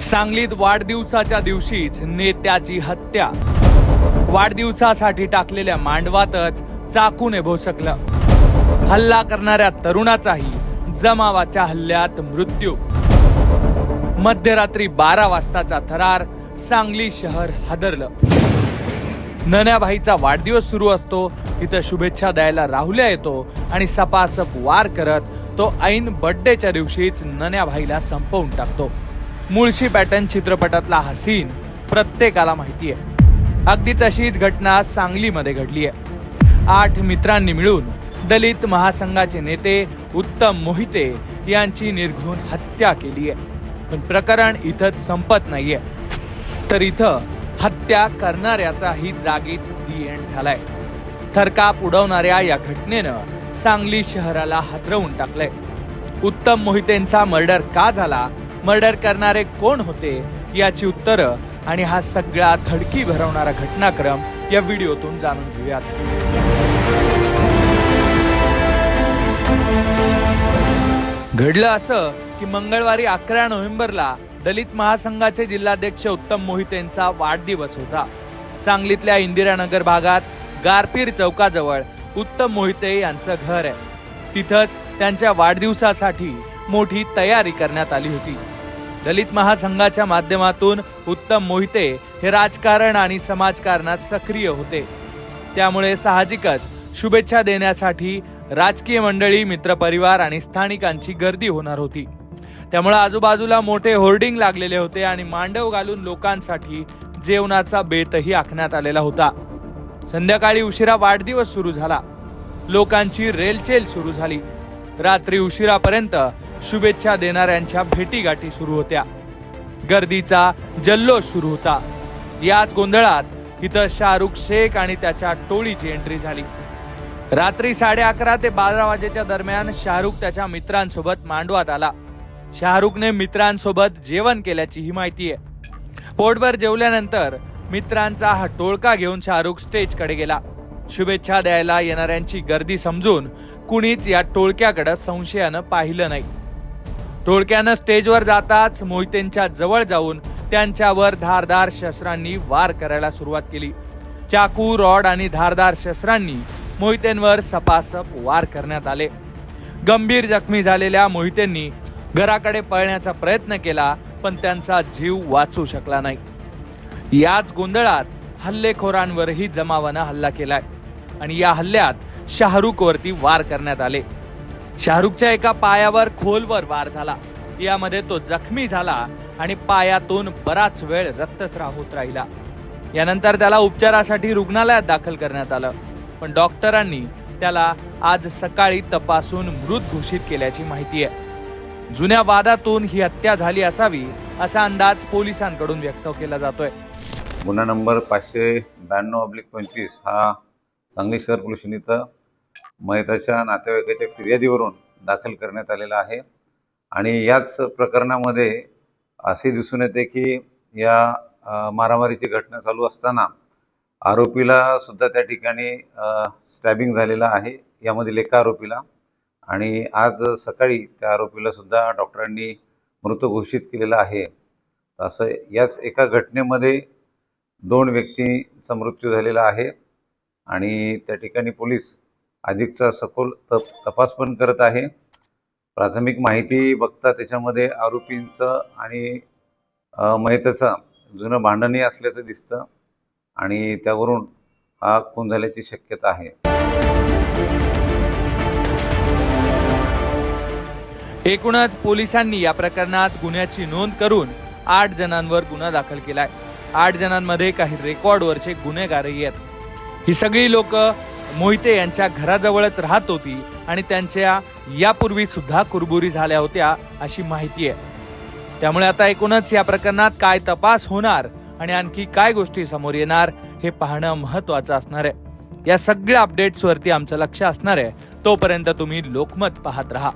सांगलीत वाढदिवसाच्या दिवशीच नेत्याची हत्या. वाढदिवसासाठी टाकलेल्या मांडवातच चाकूने भोसकलं. हल्ला करणाऱ्या तरुणाचाही जमावाच्या हल्ल्यात मृत्यू. मध्यरात्री बारा वाजताचा थरार सांगली शहर हादरलं. नन्याभाईचा वाढदिवस सुरू असतो तिथं शुभेच्छा द्यायला राहुल्या येतो आणि सपासप वार करत तो ऐन बड्डेच्या दिवशीच नन्याभाईला संपवून टाकतो. मुळशी पॅटर्न चित्रपटातला हसीन प्रत्येकाला माहिती आहे अगदी तशीच घटना सांगलीमध्ये घडली आहे. आठ मित्रांनी मिळून दलित महासंघाचे नेते उत्तम मोहिते यांची निर्घृण हत्या केली आहे. पण प्रकरण इथंच संपत नाहीये. तर इथं हत्या करणाऱ्याचाही जागीच दी एंड झालाय. थरकाप उडवणाऱ्या या घटनेनं सांगली शहराला हादरवून टाकलंय. उत्तम मोहितेंचा मर्डर का झाला? मर्डर करणारे कोण होते याची उत्तरं आणि हा सगळा धडकी भरवणारा घटनाक्रम या व्हिडिओतून जाणून घेऊयात. घडलं असं की मंगळवारी अकरा नोव्हेंबरला दलित महासंघाचे जिल्हाध्यक्ष उत्तम मोहितेंचा वाढदिवस होता. सांगलीतल्या इंदिरानगर भागात गारपीर चौकाजवळ उत्तम मोहिते यांचं घर आहे. तिथंच त्यांच्या वाढदिवसासाठी मोठी तयारी करण्यात आली होती. दलित महासंघाच्या माध्यमातून उत्तम मोहिते हे राजकारण आणि समाजकारणात सक्रिय होते. त्यामुळे साहजिकच शुभेच्छा देण्यासाठी राजकीय मंडळी मित्रपरिवार आणि स्थानिकांची गर्दी होणार होती. त्यामुळे आजूबाजूला मोठे होर्डिंग लागलेले होते आणि मांडव घालून लोकांसाठी जेवणाचा बेतही आखण्यात आलेला होता. संध्याकाळी उशिरा वाढदिवस सुरू झाला. लोकांची रेलचेल सुरू झाली. रात्री उशिरापर्यंत शुभेच्छा देणाऱ्यांच्या भेटीगाठी सुरू होत्या. गर्दीचा जल्लोष सुरू होता. याच गोंधळात इथं शाहरुख शेख आणि त्याच्या टोळीची एंट्री झाली. रात्री साडे अकरा ते बारा वाजेच्या दरम्यान शाहरुख त्याच्या मित्रांसोबत मांडवात आला. शाहरुखने मित्रांसोबत जेवण केल्याची ही माहिती आहे. पोटभर जेवल्यानंतर मित्रांचा हा टोळका घेऊन शाहरुख स्टेजकडे गेला. शुभेच्छा द्यायला येणाऱ्यांची गर्दी समजून कुणीच या टोळक्याकडे संशयानं पाहिलं नाही. टोळक्यानं स्टेजवर जाताच मोहितेंच्या जवळ जाऊन त्यांच्यावर धारदार शस्त्रांनी वार करायला सुरुवात केली. चाकू रॉड आणि धारदार शस्त्रांनी मोहितेंवर सपासप वार करण्यात आले. गंभीर जखमी झालेल्या मोहितेंनी घराकडे पळण्याचा प्रयत्न केला पण त्यांचा जीव वाचू शकला नाही. याच गोंधळात हल्लेखोरांवरही जमावानं हल्ला केलाय आणि या हल्ल्यात शाहरुखवरती वार करण्यात आले. शाहरुखच्या एका पायावर खोलवर वार झाला. यामध्ये तो जखमी झाला आणि पायातून बराच वेळ रक्तस्राव होत राहिला. यानंतर त्याला उपचारासाठी रुग्णालयात दाखल करण्यात आलं. पण डॉक्टरांनी त्याला आज सकाळी तपासून मृत घोषित केल्याची माहिती आहे. जुन्या वादातून ही हत्या झाली असावी असा अंदाज पोलिसांकडून व्यक्त केला जातोय. गुन्हा नंबर पाचशे ब्याण्णव अब्लिक पंचवीस हा सांगली शहर पोलीस मयताच्या नातेवाईकाच्या फिर्यादीवरून दाखल करण्यात आलेला आहे. आणि याच प्रकरणामध्ये असे दिसून येते की या मारामारीची घटना चालू असताना आरोपीला सुद्धा त्या ठिकाणी स्टॅबिंग झालेला आहे. यामधील एका आरोपीला आणि आज सकाळी त्या आरोपीला सुद्धा डॉक्टरांनी मृत घोषित केलेला आहे. असं याच एका घटनेमध्ये दोन व्यक्तींचा मृत्यू झालेला आहे. आणि त्या ठिकाणी पोलीस अधिकचा सखोल तप तपास पण करत आहे. प्राथमिक माहिती बघता त्याच्यामध्ये आरोपींचं आणि अ, जुनं भांडणही असल्याचं दिसतं आणि त्यावरून हा खून झाल्याची शक्यता आहे. एकूणच पोलिसांनी या प्रकरणात गुन्ह्याची नोंद करून आठ जणांवर गुन्हा दाखल केलाय. आठ जणांमध्ये काही रेकॉर्डवरचे गुन्हेगारही आहेत. ही सगळी लोक मोहिते यांच्या घराजवळच राहत होती आणि त्यांच्या यापूर्वी सुद्धा कुरबुरी झाल्या होत्या अशी माहिती आहे. त्यामुळे आता एकूणच या प्रकरणात काय तपास होणार आणि आणखी काय गोष्टी समोर येणार हे पाहणं महत्वाचं असणार आहे. या सगळ्या अपडेट्सवरती आमचं लक्ष असणार आहे. तोपर्यंत तुम्ही लोकमत पाहत राहा.